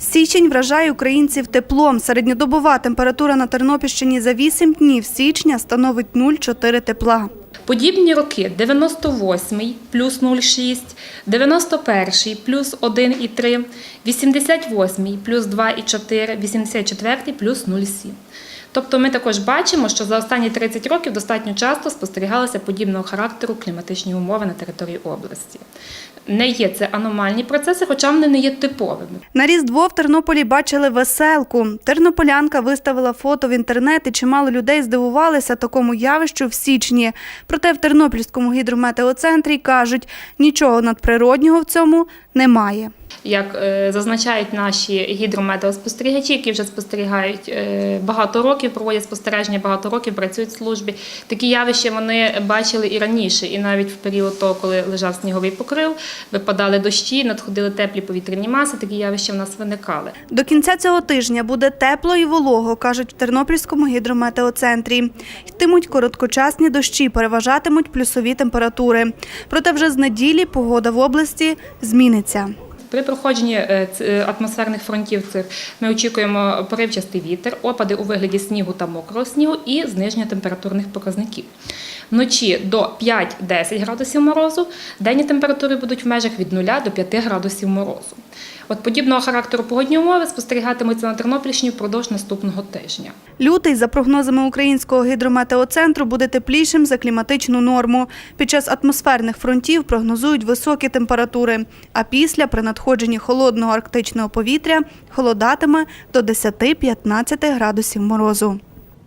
Січень вражає українців теплом. Середньодобова температура на Тернопільщині за 8 днів січня становить 0,4 тепла. Подібні роки 98 плюс 0,6, 91 плюс 1,3, 88 плюс 2,4, 84 плюс 0,7. Тобто ми також бачимо, що за останні 30 років достатньо часто спостерігалися подібного характеру кліматичні умови на території області. Не є це аномальні процеси, хоча вони не є типовими. На Різдво в Тернополі бачили веселку. Тернополянка виставила фото в інтернет і чимало людей здивувалися такому явищу в січні. Проте в Тернопільському гідрометеоцентрі кажуть, нічого надприроднього в цьому немає. Як е, зазначають наші гідрометеоспостерігачі, які вже спостерігають е, багато років, проводять спостереження багато років, працюють в службі. Такі явища вони бачили і раніше, і навіть в період того, коли лежав сніговий покрив, випадали дощі, надходили теплі повітряні маси. Такі явища в нас виникали. До кінця цього тижня буде тепло і волого, кажуть в Тернопільському гідрометеоцентрі. Йтимуть короткочасні дощі, переважатимуть плюсові температури. Проте вже з неділі погода в області зміниться. При проходженні е, е, атмосферних фронтів цих ми очікуємо поривчастий вітер, опади у вигляді снігу та мокрого снігу і зниження температурних показників. Вночі до 5-10 градусів морозу, денні температури будуть в межах від 0 до 5 градусів морозу. От подібного характеру погодні умови спостерігатимуться на Тернопільщині впродовж наступного тижня. Лютий, за прогнозами Українського гідрометеоцентру, буде теплішим за кліматичну норму. Під час атмосферних фронтів прогнозують високі температури, а після при надходженні холодного арктичного повітря холодатиме до 10-15 градусів морозу.